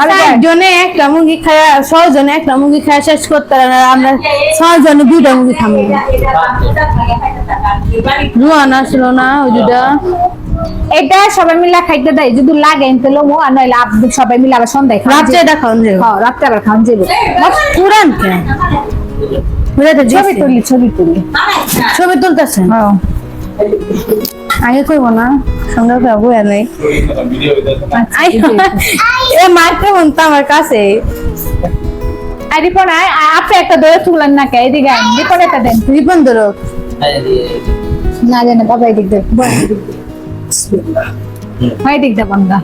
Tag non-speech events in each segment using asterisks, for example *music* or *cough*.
মানে জনে একটা মুরগি খায়া ছয় জনে একটা মুরগি খায়া শেষ করতে পারে না আমরা ছয় জনে দুইটা মুরগি খাব রুয়ান আসলো না ওই দুটা এটা সবাই মিলে খাইতে দেয় যদি লাগে এনতে লোমো আর নইলে সবাই মিলে আবার সন্ধ্যায় খাওয়া রাত্রে এটা খাওয়ান যাবে। হ্যাঁ রাত্রে আবার খাওয়া যাবে। পুরান ছবি তুলি ছবি তুলি। ছবি তুলতেছে? হ্যাঁ। আগে কইব না সঙ্গে খাব নাই আচ্ছা, এ মাইক্রোফোন তো আমার কাছে। আর রিপন আয় আ- আপনি একটা দৌড়ে তুলেন না কে এদিকে। রিপন একটা দেন। রিপন ধরো না জানে বাবা এদিক দেখ হয় এদিক দে বন্ধা।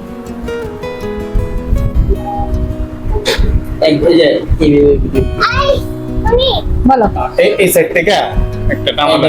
বলো। এই সাইড থেকে একটা টামাটা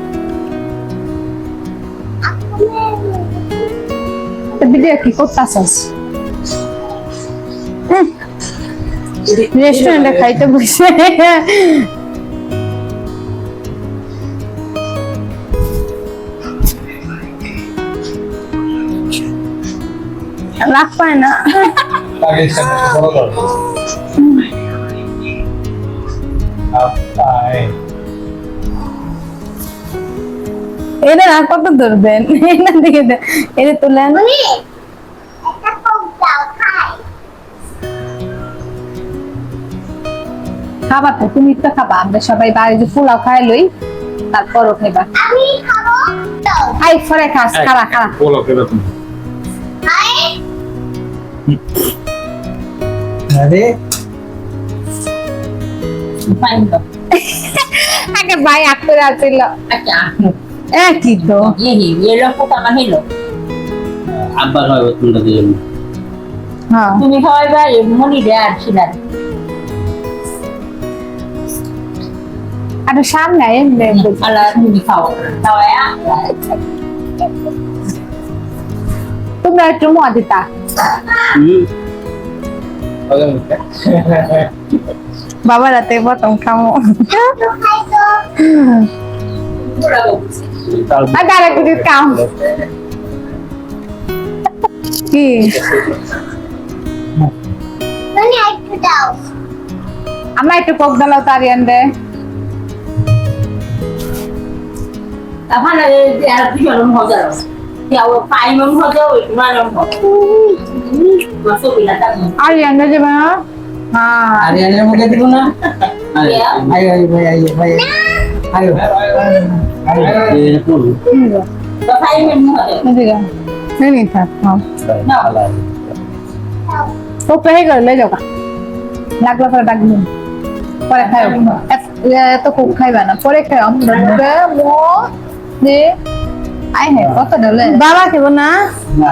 ভিডিও কি করতেছস? রেস্টুরেন্টে খাইতে বসে। রাখ পায় না। এটা না কত ধরবেন এটা দিকে এটা তুলেন খাবা তো তুমি তো খাবা। আমরা সবাই বাড়িতে পোলাও খাই লই তারপরও খাইবা আই ফরে খাস খারা খারা। বলো কেবে তুমি। আরে। আগে ভাই আগ করে আসছিল একই তো আব্বা খাওয়াবো তোমরা দুজন হ্যাঁ তুমি খাওয়াইবা মনি দেয় ছিলেন আর সামনে আয় আল্লাহ তুমি খাও খাওয়ায়া তোমরা একটু মোয়া দিতা বাবা রাতে প্রথম খামো আর তারা কিছু কাম। কি? আমরা একটু কোক দালাও তারিয়ান দে। তখন আর দুজন মজা। কেউ পাইমন মজা ওই মানম মজা। আরিয়ান দে যাবে না? হ্যাঁ আরিয়ানের মুখে দিব না? *laughs* আরে আয় ভাই আয় ভাই আয় আয় করুন পাইমন মজা এদিকে नहीं था हाँ তো পেহে করে লে যাও লাগলো পরে ডাক দিন পরে খাই এত খুব খাইবা না পরে খাই আমরা মো যে আই হ্যাঁ কত ডলে बाबा के बना না